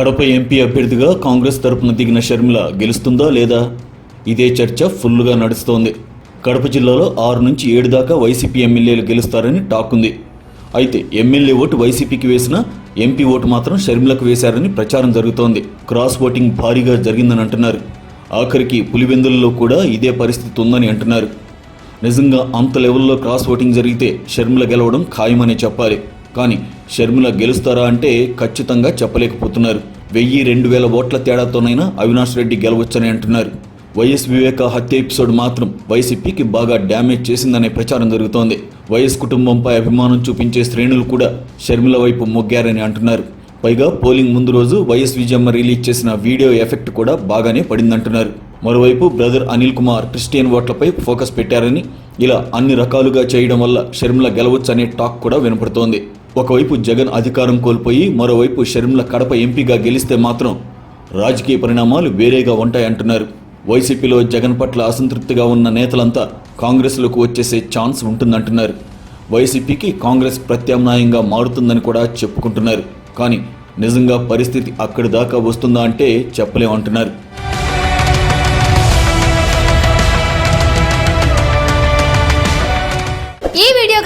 Kadapa MP అభ్యర్థిగా కాంగ్రెస్ తరపున దిగిన షర్మిల గెలుస్తుందా లేదా? ఇదే చర్చ ఫుల్గా నడుస్తోంది. కడప జిల్లాలో ఆరు నుంచి ఏడు దాకా వైసీపీ ఎమ్మెల్యేలు గెలుస్తారని టాక్ ఉంది. అయితే ఎమ్మెల్యే ఓటు వైసీపీకి వేసిన ఎంపీ ఓటు మాత్రం షర్మిలకు వేశారని ప్రచారం జరుగుతోంది. క్రాస్ ఓటింగ్ భారీగా జరిగిందని అంటున్నారు. ఆఖరికి పులివెందులలో కూడా ఇదే పరిస్థితి ఉందని అంటున్నారు. నిజంగా అంత లెవెల్లో క్రాస్ ఓటింగ్ జరిగితే షర్మిల గెలవడం ఖాయమనే చెప్పాలి. కానీ షర్మిల గెలుస్తారా అంటే ఖచ్చితంగా చెప్పలేకపోతున్నారు. వెయ్యి రెండు వేల ఓట్ల తేడాతోనైనా అవినాష్ రెడ్డి గెలవచ్చని అంటున్నారు. వైఎస్ వివేక హత్య ఎపిసోడ్ మాత్రం వైసీపీకి బాగా డ్యామేజ్ చేసిందనే ప్రచారం జరుగుతోంది. వైఎస్ కుటుంబంపై అభిమానం చూపించే శ్రేణులు కూడా షర్మిల వైపు మొగ్గారని అంటున్నారు. పైగా పోలింగ్ ముందు రోజు వైఎస్ విజయమ్మ రిలీజ్ చేసిన వీడియో ఎఫెక్ట్ కూడా బాగానే పడిందంటున్నారు. మరోవైపు బ్రదర్ అనిల్ కుమార్ క్రిస్టియన్ ఓట్లపై ఫోకస్ పెట్టారని ఇలా అన్ని రకాలుగా చేయడం వల్ల షర్మిల గెలవచ్చు అనే టాక్ కూడా వినపడుతోంది. ఒకవైపు జగన్ అధికారం కోల్పోయి మరోవైపు షర్మిల కడప ఎంపీగా గెలిస్తే మాత్రం రాజకీయ పరిణామాలు వేరేగా ఉంటాయంటున్నారు. వైసీపీలో జగన్ పట్ల అసంతృప్తిగా ఉన్న నేతలంతా కాంగ్రెస్లోకి వచ్చేసే ఛాన్స్ ఉంటుందంటున్నారు. వైసీపీకి కాంగ్రెస్ ప్రత్యామ్నాయంగా మారుతుందని కూడా చెప్పుకుంటున్నారు. కానీ నిజంగా పరిస్థితి అక్కడి దాకా వస్తుందా అంటే చెప్పలేమంటున్నారు.